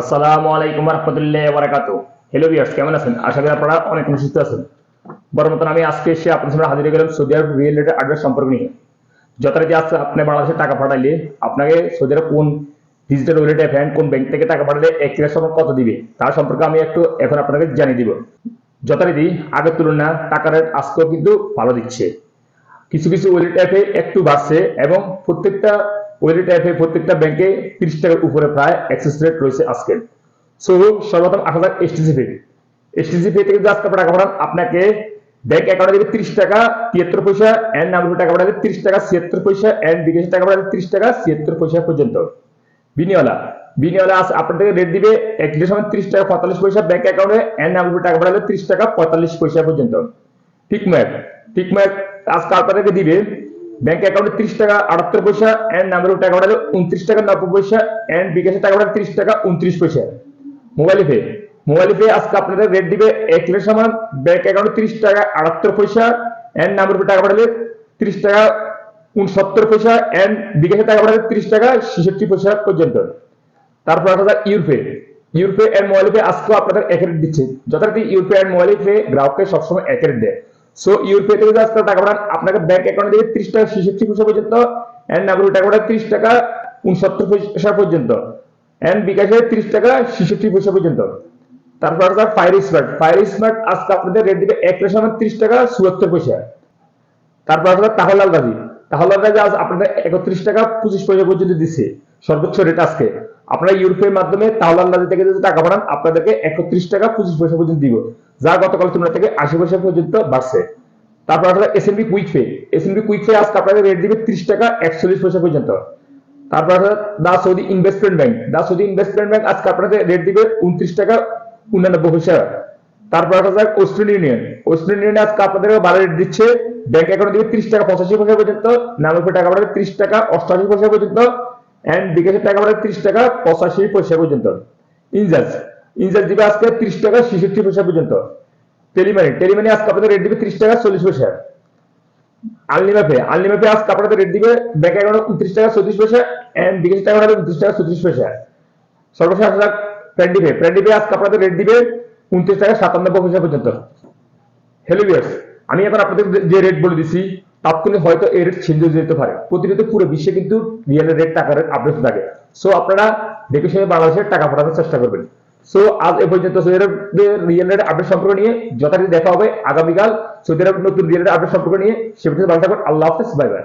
আসসালামু আলাইকুম রহমতুল্লাহ বারাকাতু হ্যালো বিয়ার্স কেমন আছেন? আশা করি আপনারা অনেক সুস্থ আছেন। মতন আমি আজকে এসে আপনার সামনে হাজির গেলাম সৌদি আরব রিয়েল রেটের অ্যাড্রেস সম্পর্ক নিয়ে। যথারীতি আজকে আপনি বাংলাদেশে টাকা পাঠাইলে আপনাকে সৌদি আরব কোন ডিজিটাল ওয়ালেট অ্যাপ কোন ব্যাংক থেকে টাকা পাঠালে এক কিলোর সময় কত দিবে, তার সম্পর্কে আমি একটু এখন আপনাকে জানিয়ে দিব। যথারীতি আগের তুলনায় টাকার রেট আজকেও কিন্তু ভালো দিচ্ছে। কিছু কিছু ওয়ালেট অ্যাপে একটু বাড়ছে এবং প্রত্যেকটা ওয়ালেট অ্যাপে প্রত্যেকটা ব্যাংকে তিরিশ টাকার উপরে প্রায় অ্যাক্সেস রেট রয়েছে আজকে সো সর্বপ্রথম আসা যাক এসটিসি পে এসটিসি পে থেকে যদি আজকে টাকা পাঠান, আপনাকে ব্যাংক অ্যাকাউন্টে দেবে তিরিশ টাকা, তিয়াত্তর পয়সা অ্যান্ড নাম্বার টাকা পাঠাবে তিরিশ টাকা, ছিয়াত্তর পয়সা অ্যান্ড বিকাশের টাকা পাঠাবে তিরিশ টাকা, ছিয়াত্তর পয়সা পর্যন্ত। বিনিওয়ালা বিনিওয়ালা আস আপনাদেরকে রেট দিবে এক লিটার সময় তিরিশ টাকা, পঁয়তাল্লিশ পয়সা ব্যাংক অ্যাকাউন্টে অ্যান্ড নাম্বার টাকা পাঠাবে তিরিশ টাকা, পঁয়তাল্লিশ পয়সা পর্যন্ত। ঠিক ম্যাপ ঠিক ম্যাপ আজকে আপনাদেরকে দিবে ব্যাংক অ্যাকাউন্টে তিরিশ টাকা, আটাত্তর পয়সা অ্যান্ড নাম্বার টাকা পাঠাবে উনত্রিশ টাকা, নব্বই পয়সা অ্যান্ড বিকাশের টাকা পাঠাবে তিরিশ টাকা, উনত্রিশ পয়সা। মোবাইল পে মোবাইল পে আজকে আপনাদের রেট দিবে এক লিটার সমান ব্যাংক অ্যাকাউন্টে তিরিশ টাকা, আটাত্তর পয়সা অ্যান্ড নাম্বার টাকা পাঠালে তিরিশ টাকা, উনসত্তর পয়সা অ্যান্ড বিকাশে টাকা পাঠালে তিরিশ টাকা, ছেষট্টি পয়সা পর্যন্ত। তারপর আসা যাক ইউরপে ইউরপে এন্ড মোবাইল পে আজকেও আপনাদের এক রেট দিচ্ছে। যথারীতি ইউরপে অ্যান্ড মোবাইল পে গ্রাহককে সবসময় এক রেট দেয়। সো ইউরপে থেকে যদি আজকে টাকা পাঠান আপনাকে ব্যাংক অ্যাকাউন্টে দেবে তিরিশ টাকা ছেষট্টি পয়সা পর্যন্ত এন্ড নাগরিক টাকা পাঠাবে তিরিশ টাকা উনসত্তর পয়সা পর্যন্ত এন্ড বিকাশে তিরিশ টাকা ছেষট্টি পয়সা পর্যন্ত। তারপর আসা ফায়ার স্মার্ট ফায়ার স্মার্ট আজকে আপনাদের রেট দিবে এক রেশন তিরিশ টাকা চুয়াত্তর পয়সা। তারপর আসলে তাহলাল গাজী তাহলাল গাজী আজ আপনাদের একত্রিশ টাকা পঁচিশ পয়সা পর্যন্ত দিচ্ছে সর্বোচ্চ রেট আজকে। আপনারা ইউরোপের মাধ্যমে তাহলাল গাজী থেকে যদি টাকা পাঠান, আপনাদেরকে একত্রিশ টাকা পঁচিশ পয়সা পর্যন্ত দিব। যা গতকাল তুলনা থেকে আশি পয়সা পর্যন্ত বাড়ছে। তারপর আসলে S NB quick pay S NB quick pay আজকে আপনাদের রেট দিবে ত্রিশ টাকা একচল্লিশ পয়সা পর্যন্ত। তারপর আসলে the Saudi investment bank the Saudi investment bank আজকে আপনাদের রেট দিবে উনত্রিশ টাকা উনানব্বই পয়সা। তারপর আসা যাক ওয়েস্টার্ন ইউনিয়ন ওয়েস্টার্ন ইউনিয়ন আজকে আপনাদের ভালো রেট দিচ্ছে। ব্যাংক অ্যাকাউন্ট দিবে ত্রিশ টাকা পঁচাশি পয়সা পর্যন্ত নামের টাকা পাঠাবে ত্রিশ টাকা অষ্টাশি পয়সা পর্যন্ত অ্যান্ড বিকাশের টাকা পাঠাবে ত্রিশ টাকা পঁচাশি পয়সা পর্যন্ত। ইনজাজ। ইনজাজ দিবে আজকে ত্রিশ টাকা ছেষট্টি পয়সা পর্যন্ত। টেলিমানি টেলিমানি আজকে আপনাদের রেট দিবে ত্রিশ টাকা চল্লিশ পয়সা। আনলিমাপে আনলিমাপে আজকে আপনাদের রেট দিবে ব্যাংক অ্যাকাউন্টে উনত্রিশ টাকা চৌত্রিশ পয়সা এন্ড বিকাশের টাকা উনত্রিশ টাকা চৌত্রিশ পয়সা। সর্বশেষ আসা যাক প্যান্ডিপে প্যান্ডিপে আজকে আপনাদের রেট দিবে উনত্রিশ টাকা সাতানব্বই পয়সা পর্যন্ত। হ্যালো ভিউয়ার্স আমি এখন আপনাদের যে রেট বলে দিছি, তাৎক্ষণিক হয়তো এই রেট হয়ে যেতে পারে। প্রতিনিয়ত পুরো বিশ্বে কিন্তু রিয়েল রেট টাকার আপডেট থাকে। সো আপনারা দেখে শুনে বাংলাদেশের টাকা পাঠানোর চেষ্টা করবেন। সো আজ এ পর্যন্ত সৌদি আরবের রিয়েল রেট আপডেট সম্পর্ক নিয়ে যথারীতি দেখা হবে। আগামীকাল সৌদি আরব নতুন রিয়েল রেট আপডেট সম্পর্ক নিয়ে। সে পর্যন্ত ভালো থাকুন। আল্লাহ হাফেজ। Bye bye